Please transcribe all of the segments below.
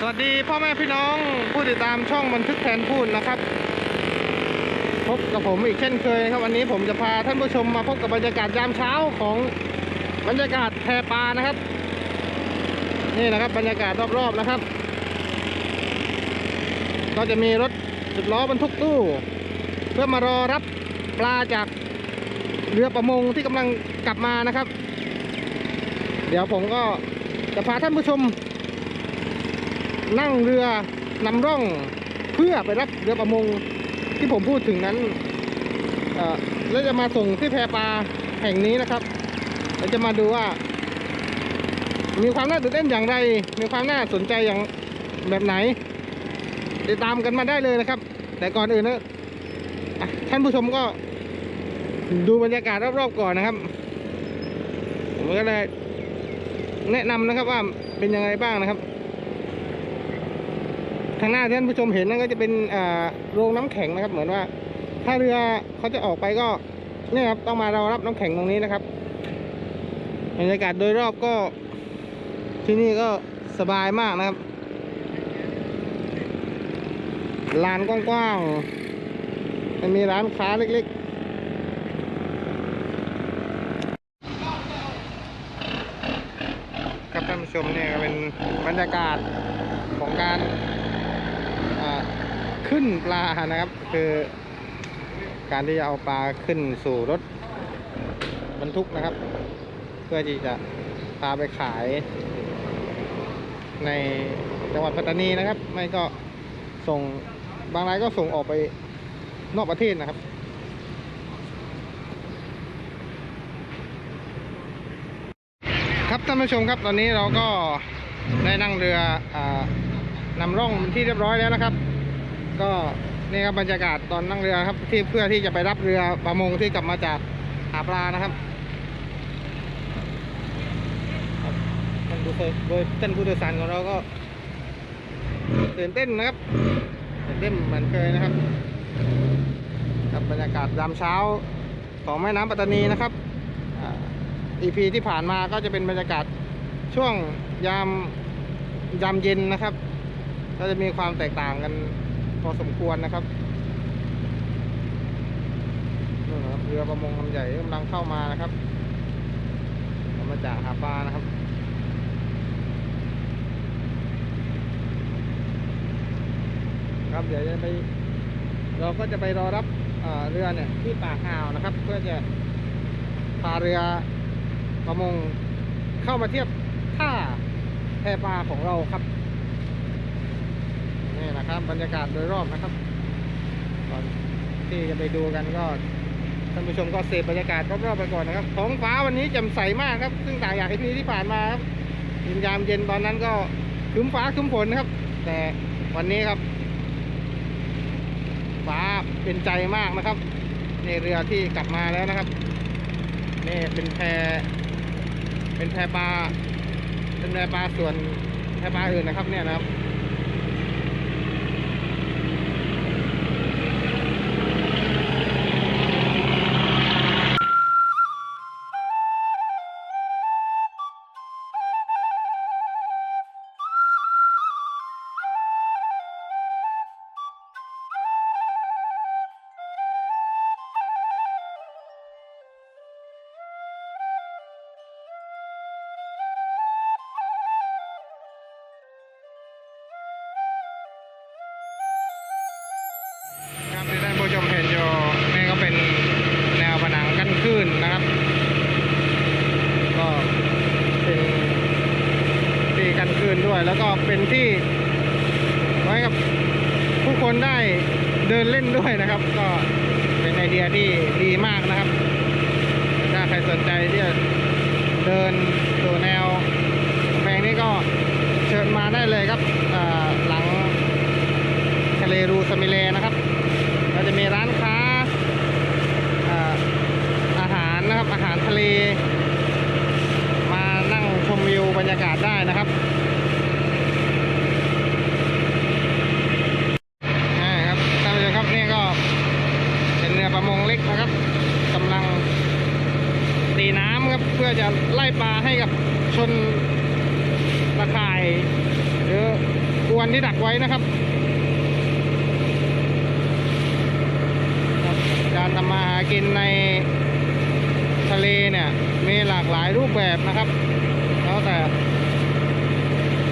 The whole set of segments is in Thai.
สวัสดีพ่อแม่พี่น้องผู้ติดตามช่องบันทึกแทนพูดนะครับ พบกับผมอีกเช่นเคยครับวันนี้ผมจะพาท่านผู้ชมมาพบกับบรรยากาศยามเช้าของบรรยากาศแพปลานะครับ นี่นะครับบรรยากาศรอบๆนะครับ ก็จะมีรถสิบล้อบรรทุกตู้ เพื่อมารอรับปลาจากเรือประมงที่กำลังกลับมานะครับ เดี๋ยวผมก็จะพาท่านผู้ชม นั่งเรือนำร่องเพื่อไปรับเรือประมงที่ผมพูดถึงนั้นแล้วจะมาส่งที่แพปลาแห่งนี้นะครับเราจะมาดูว่า มีความน่าตื่นเต้นอย่างไร มีความน่าสนใจอย่างแบบไหน ติดตามกันมาได้เลยนะครับ แต่ก่อนอื่นนะท่านผู้ชมก็ดูบรรยากาศรอบๆก่อนนะครับ ผมก็เลยแนะนำนะครับว่าเป็นยังไงบ้างนะครับ ทางหน้าที่ท่านผู้ชมเห็นนั่นก็จะเป็นโรงน้ำแข็งนะครับ เหมือนว่า ถ้าเรือเขาจะออกไปก็เนี่ยครับต้องมารอรับน้ำแข็งตรงนี้นะครับบรรยากาศโดยรอบก็ที่นี่ก็สบายมากนะครับลานกว้างๆมันมีร้านค้าเล็กๆครับท่านผู้ชมเนี่ยเป็นบรรยากาศของการ ขึ้นปลานะครับ คือการที่จะเอาปลาขึ้นสู่รถบรรทุกนะครับ เพื่อที่จะพาไปขาย ในจังหวัดปัตตานีนะครับ ไม่ก็ส่งบางรายก็ส่งออกไปนอกประเทศนะครับครับท่านผู้ชมครับตอนนี้เราก็ได้นั่งเรืออนำร่องที่เรียบร้อยแล้วนะครับ ก็นี่ครับบรรยากาศตอนนั่งเรือครับ ที่เพื่อที่จะไปรับเรือประมงที่กลับมาจากหาปลานะครับท่านผู้โดยท่านผู้โดยสารของเราก็ตื่นเต้นนะครับตื่นเต้นเหมือนเคยนะครับ กับบรรยากาศยามเช้าของแม่น้ำปัตตานีนะครับอ่า EP ที่ผ่านมาก็จะเป็นบรรยากาศช่วงยามยามเย็นนะครับ ก็จะมีความแตกต่างกัน พอสมควรนะครับนู่นนะครับเรือประมงลำใหญ่กำลังเข้ามานะครับมาจากหาปลานะครับครับเดี๋ยวจะไป เราก็จะไปรอรับเอ่อเรือเนี่ยที่ปากอ่าวนะครับ เพื่อจะพาเรือประมงเข้ามาเทียบท่าแพปลาของเราครับ นี่นะครับบรรยากาศโดยรอบนะครับก่อนที่จะไปดูกันก็ท่านผู้ชมก็เสพบรรยากาศรอบๆไปก่อนนะครับท้องฟ้าวันนี้แจ่มใสมากครับ ซึ่งต่างจากที่ที่ผ่านมาครับยามเย็นตอนนั้นก็คึ้มฟ้าคึ้มฝนนะครับ แต่วันนี้ครับ ฟ้าเป็นใจมากนะครับในเรือที่กลับมาแล้วนะครับนี่เป็นแพเป็นแพปลาเป็นแพปลาส่วนแพปลาอื่นนะครับเนี่ยนะครับ แล้วก็เป็นที่ไว้กับผู้คนได้เดินเล่นด้วยนะครับ ก็เป็นไอเดียที่ดีมากนะครับ ถ้าใครสนใจที่จะเดินสู่แนวแปลงนี้ก็เชิญมาได้เลยครับหลังทะเลรูสมิเลนะครับก็จะมีร้านค้าอาอาหารนะครับอาหารทะเล มานั่งชมวิวบรรยากาศได้นะครับอ่าครับท่านผู้ชมครับนี่ก็เป็นเรือประมงเล็กนะครับกำลังตีน้ำครับ เพื่อจะ ไว้นะครับการทำมาหากินในทะเลเนี่ยมีหลากหลายรูปแบบนะครับแล้วแต่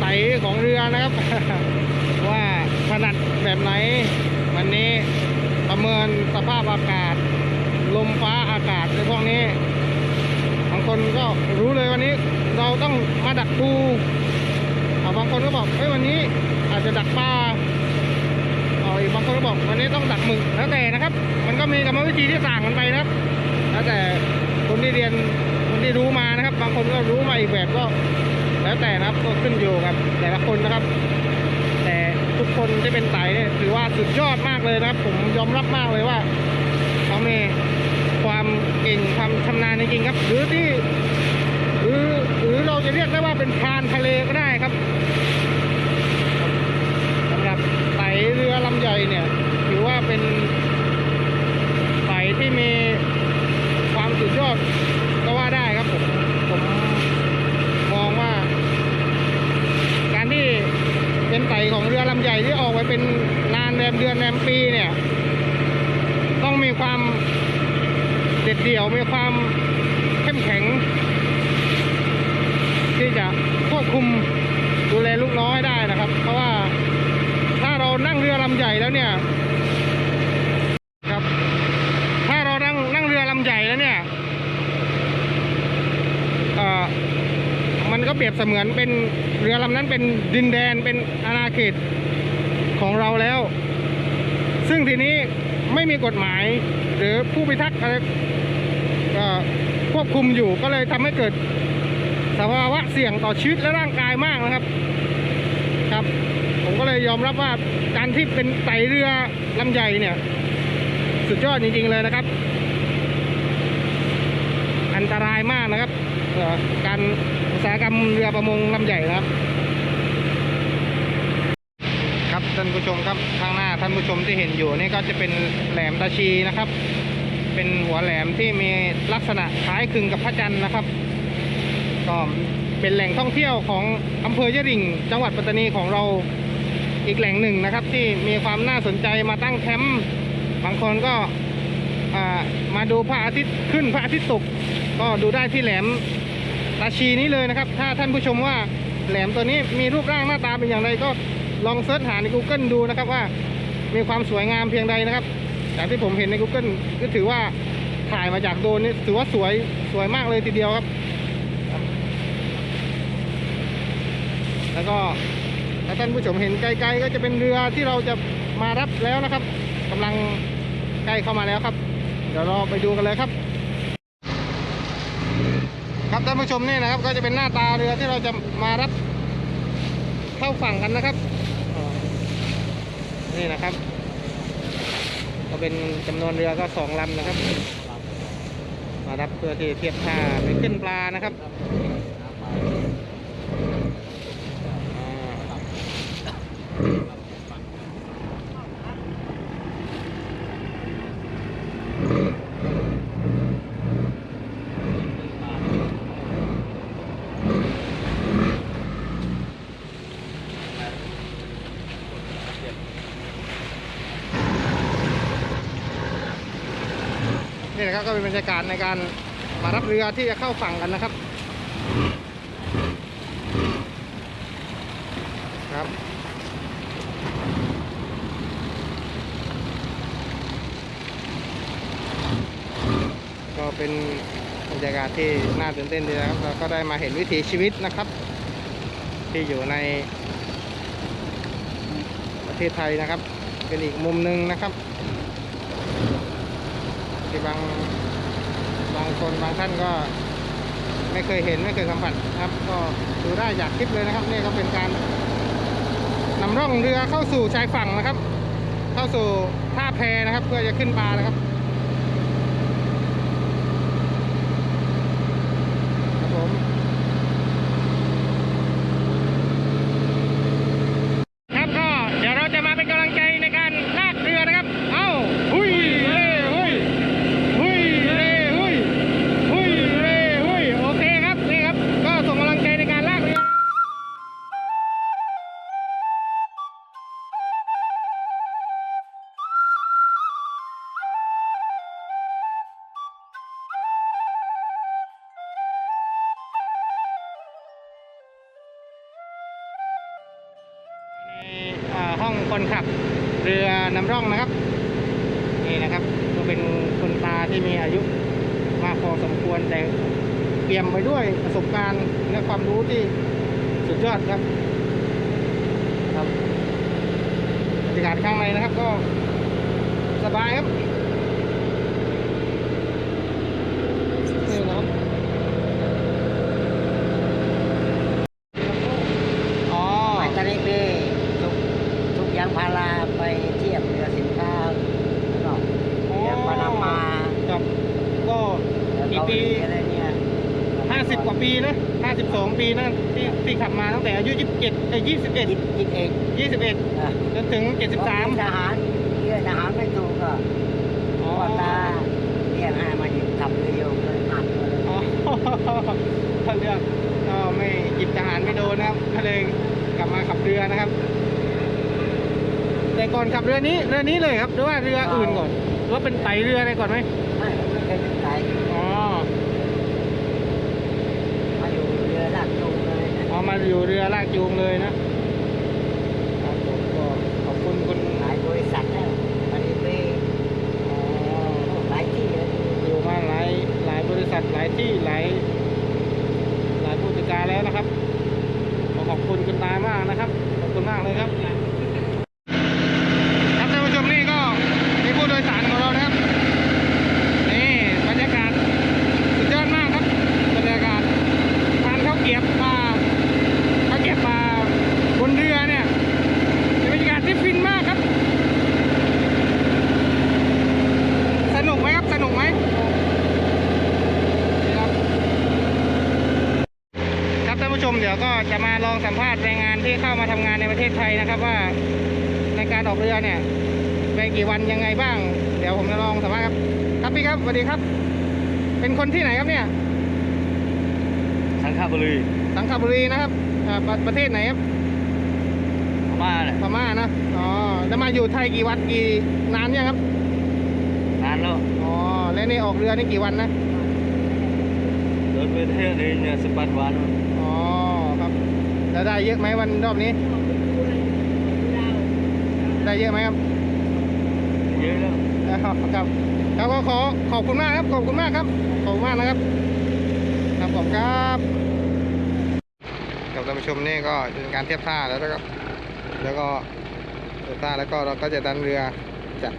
ไตของเรือนะครับ ว่าถนัดแบบไหน วันนี้ประเมินสภาพอากาศ ลมฟ้าอากาศในพวกนี้บางคนก็รู้เลยวันนี้เราต้องมาดักปูอ่บางคนก็บอกเฮ้ยวันนี้ อาจจะดักปลาเอาอีกบางคนก็บอกวันนี้ต้องดักหมึกแล้วแต่นะครับ มันก็มีกรรมวิธีที่ต่างกันไปนะครับแล้วแต่คนที่เรียนคนที่รู้มานะครับ บางคนก็รู้มาอีกแบบก็ แล้วแต่นะครับก็ขึ้นอยู่กับแต่ละคนนะครับ แต่ทุกคนที่เป็นไตเนี่ยถือว่าสุดยอดมากเลยนะครับ ผมยอมรับมากเลยว่าเขามีความเก่งความชำนาญจริงๆครับ หรือที่หรือหรือเราจะเรียกได้ว่าเป็นพานทะเลก็ได้ครับสำหรับไตเรือลำใหญ่เนี่ย ถือว่าเป็นไตที่มีความสุดยอดก็ว่าได้ครับผมผมมองว่า การที่เป็นไตของเรือลำใหญ่ที่ออกไปเป็นนานแรมเดือนแรมปีเนี่ย ต้องมีความเด็ดเดี่ยว มีความเข้มแข็ง ที่จะควบคุมดูแลลูกน้อยได้นะครับ เพราะว่าถ้าเรานั่งเรือลำใหญ่แล้วเนี่ยครับ ถ้าเรานั่งนั่งเรือลำใหญ่แล้วเนี่ยเอ่อมันก็เปรียบเสมือนเป็นเรือลำนั้นเป็นดินแดนเป็นอาณาเขตของเราแล้ว ซึ่งทีนี้ไม่มีกฎหมาย หรือผู้พิทักษ์อะไร ก็ควบคุมอยู่ก็เลยทำให้เกิดสภาวะเสี่ยงต่อชีวิตและร่างกายมากนะครับ ครับ ผมก็เลยยอมรับว่าการที่เป็นไตเรือลำใหญ่เนี่ย สุดยอดจริงๆเลยนะครับ อันตรายมากนะครับการอุตสาหกรรมเรือประมงลำใหญ่นะครับ ครับท่านผู้ชมครับข้างหน้าท่านผู้ชมที่เห็นอยู่นี่ก็จะเป็นแหลมตาชีนะครับ เป็นหัวแหลมที่มีลักษณะคล้ายคลึงกับพระจันทร์นะครับก็เป็นแหล่งท่องเที่ยวของอำเภอยะริง จังหวัดปัตตานีของเราอีกแหล่งหนึ่งนะครับ ที่มีความน่าสนใจมาตั้งแคมป์บางคนก็มาดูพระอาทิตย์ขึ้นพระอาทิตย์ตกก็ดูได้ที่แหลมตาชีนี้เลยนะครับ ถ้าท่านผู้ชมว่าแหลมตัวนี้มีรูปร่างหน้าตาเป็นอย่างไรก็ลองเสิร์ชหาใน Google ดูนะครับว่ามีความสวยงามเพียงใดนะครับ จากที่ผมเห็นใน Google ก็ถือว่าถ่ายมาจากโดรนนี่ถือว่าสวยสวยมากเลยทีเดียวครับ แล้วก็ถ้าท่านผู้ชมเห็นไกลๆ ก็จะเป็นเรือที่เราจะมารับแล้วนะครับกำลังใกล้เข้ามาแล้วครับ เดี๋ยวเราไปดูกันเลยครับ ครับท่านผู้ชมนี่นะครับ ก็จะเป็นหน้าตาเรือที่เราจะมารับเข้าฝั่งกันนะครับนี่นะครับ ก็เป็นจำนวนเรือก็สองลำนะครับ มารับเพื่อที่เทียบท่าไปขึ้นปลานะครับ นะครับ ก็เป็นบรรยากาศในการมารับเรือที่จะเข้าฝั่งกันนะครับ ครับก็เป็นบรรยากาศที่น่าตื่นเต้นดีนะครับเราก็ได้มาเห็นวิถีชีวิตนะครับ ที่อยู่ในประเทศไทยนะครับ เป็นอีกมุมหนึ่งนะครับ ที่บางบางคนบางท่านก็ไม่เคยเห็นไม่เคยสัมผัสนะครับ ก็ดูได้จากคลิปเลยนะครับ นี่ก็เป็นการนำร่องเรือเข้าสู่ชายฝั่งนะครับ เข้าสู่ท่าแพนะครับ เพื่อจะขึ้นปลานะครับครับผม คนขับเรือนำร่องนะครับ นี่นะครับก็เป็นคนตาที่มีอายุมากพอสมควรแต่เปี่ยมไปด้วยประสบการณ์และความรู้ที่สุดยอดครับครับบรรยากาศข้างในนะครับก็สบายครับนี่นะครับอ๋อ ไปตอนนี้พี่ทุกทุกยางพาราไปเทียบเรือสินค้าแล้วก็เรือปานามา ครับก็ แล้ว กี่ เกาห ปี ลีอะไรเนี่ย ห้าสิบกว่าปีนะห้าสิบสองปีนะที่ที่ขับมาตั้งแต่อายุยี่สิบเจ็ดเอ้ยี่สิบเอ็ด ยิบยิบเอก ยี่สิบเอ็ด อะ จนถึงเจ็ดสิบสามทหารเรือทหารไม่ถูกก็อ๋อพ่อตาเรียกให้มาหยิบขับเรืออยู่เลยหักมาเลยอ๋อท่านเลือกก็ไม่หยิบทหารไม่โดนนะครับก็เลยกลับมาขับเรือนะครับ แต่ก่อนขับเรือนี้เรือนี้เลยครับหรือว่าเรืออื่นก่อนหรือว่าเป็นไตเรืออะไรก่อนไหมไม่ไม่เคยเป็นไกอ๋อมาอยู่เรือลากจูงเลยนะเอามาอยู่เรือลากจูงเลยนะครับผมก็ขอบคุณคุณ หลายบริษัทแล้วตอนนี้ไป อ๋อ หลายที่เลย อยู่มาหลายหลายบริษัทหลายที่หลายหลายผู้จัดการแล้วนะครับขอขอบคุณคุณตามากนะครับ ขอบคุณมากเลยครับ ครับท่านผู้ชมนี่ก็มีผู้โดยสารของเรานะครับ นี่บรรยากาศสุดยอดมากครับบรรยากาศทานข้าวเกรียบปลาข้าวเกรียบปลาบนเรือเนี่ยเป็นบรรยากาศที่ฟินมากครับ สนุกไหมครับ สนุกไหมนี่ครับครับท่านผู้ชมเดี๋ยวก็ จะมาลองสัมภาษณ์แรงงานที่เข้ามาทำงานในประเทศไทยนะครับ ว่าในการออกเรือเนี่ยไปกี่วันยังไงบ้าง เดี๋ยวผมจะลองสัมภาษณ์ครับ ครับพี่ครับสวัสดีครับ เป็นคนที่ไหนครับเนี่ย สังขบุรี สังขบุรีนะครับอ่าประประเทศไหนครับพม่าเนี่ยพม่านะอ๋อแล้วมาอยู่ไทยกี่วันกี่นานยังครับนานแล้วอ๋อแล้วนี่ออกเรือนี่กี่วันนะเดินไปเที่ยวเองเนี่ยสิบแปดวันอ๋อครับ แล้วได้เยอะไหมวันรอบนี้ ได้เยอะไหมครับเยอะแล้วครับครับแล้วก็ขอขอบคุณมากครับ ขอบคุณมากครับ ขอบคุณมากนะครับ ครับผมครับกับท่านผู้ชมนี่ก็เป็นการเทียบท่าแล้วนะครับ แล้วก็เทียบท่าแล้วก็เราก็จะดันเรือจัด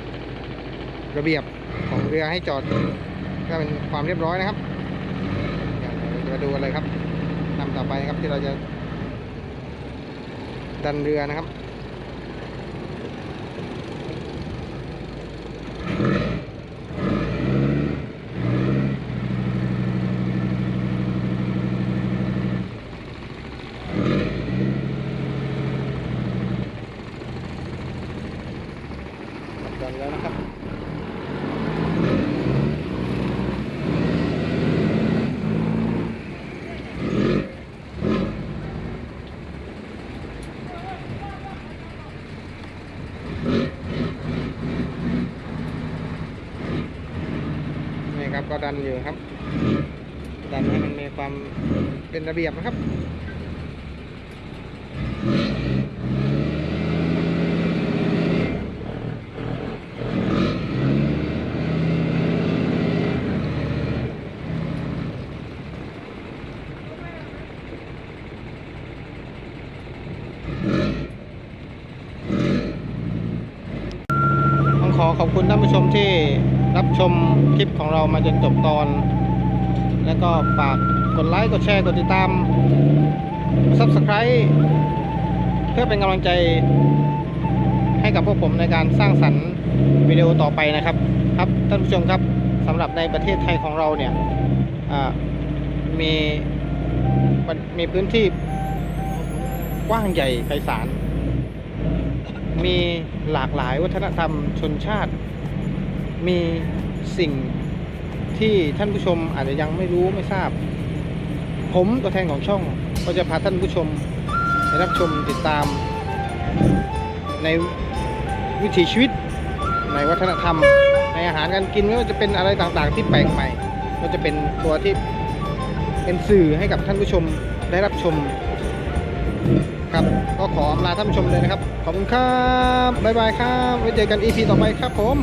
ระเบียบของเรือให้จอดก็เป็นความเรียบร้อยนะครับเดี๋ยวเราจะมาดูกันเลยครับนำต่อไปนะครับที่เราจะ ดันเรือนะครับ ดันแล้วนะครับ ดันอยู่ครับ ดันให้มันมีความเป็นระเบียบนะครับต้องขอขอบคุณท่านผู้ชมที่ รับชมคลิปของเรามาจนจบตอน แล้วก็ฝากกดไลค์กดแชร์กดติดตาม Subscribe เพื่อเป็นกำลังใจให้กับพวกผมในการสร้างสรรค์วิดีโอต่อไปนะครับ ครับท่านผู้ชมครับสำหรับในประเทศไทยของเราเนี่ยมีมีพื้นที่กว้างใหญ่ไพศาลมีหลากหลายวัฒนธรรมชนชาติ มีสิ่งที่ท่านผู้ชมอาจจะยังไม่รู้ไม่ทราบ ผมตัวแทนของช่องก็จะพาท่านผู้ชมไปรับชมติดตาม ในวิถีชีวิต ในวัฒนธรรม ในอาหารการกินไม่ว่าจะเป็นอะไรต่างๆ ที่แปลกใหม่ ก็จะเป็นตัวที่เป็นสื่อให้กับท่านผู้ชมได้รับชมครับก็ขออำลาท่านผู้ชมเลยนะครับ ขอบคุณครับ บ๊ายบายครับ ไว้เจอกัน EP ต่อไปครับผม